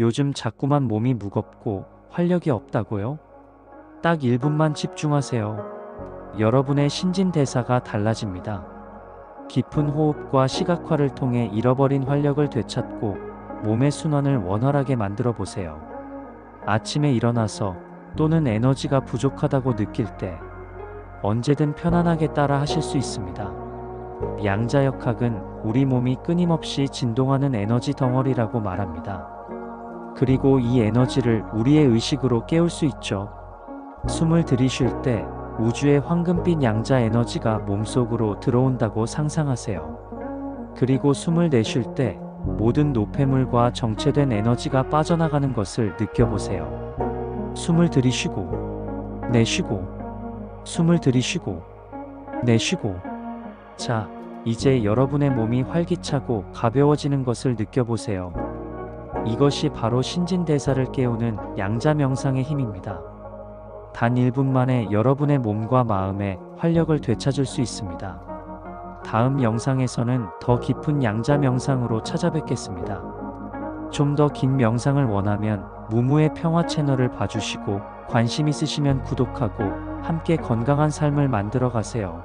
요즘 자꾸만 몸이 무겁고 활력이 없다고요? 딱 1분만 집중하세요. 여러분의 신진대사가 달라집니다. 깊은 호흡과 시각화를 통해 잃어버린 활력을 되찾고 몸의 순환을 원활하게 만들어 보세요. 아침에 일어나서 또는 에너지가 부족하다고 느낄 때 언제든 편안하게 따라 하실 수 있습니다. 양자역학은 우리 몸이 끊임없이 진동하는 에너지 덩어리라고 말합니다. 그리고 이 에너지를 우리의 의식으로 깨울 수 있죠. 숨을 들이쉴 때 우주의 황금빛 양자 에너지가 몸속으로 들어온다고 상상하세요. 그리고 숨을 내쉴 때 모든 노폐물과 정체된 에너지가 빠져나가는 것을 느껴보세요. 숨을 들이쉬고, 내쉬고, 숨을 들이쉬고, 내쉬고. 자, 이제 여러분의 몸이 활기차고 가벼워지는 것을 느껴보세요. 이것이 바로 신진대사를 깨우는 양자 명상의 힘입니다. 단 1분 만에 여러분의 몸과 마음에 활력을 되찾을 수 있습니다. 다음 영상에서는 더 깊은 양자 명상으로 찾아뵙겠습니다. 좀 더 긴 명상을 원하면 무무의 평화 채널을 봐주시고 관심 있으시면 구독하고 함께 건강한 삶을 만들어 가세요.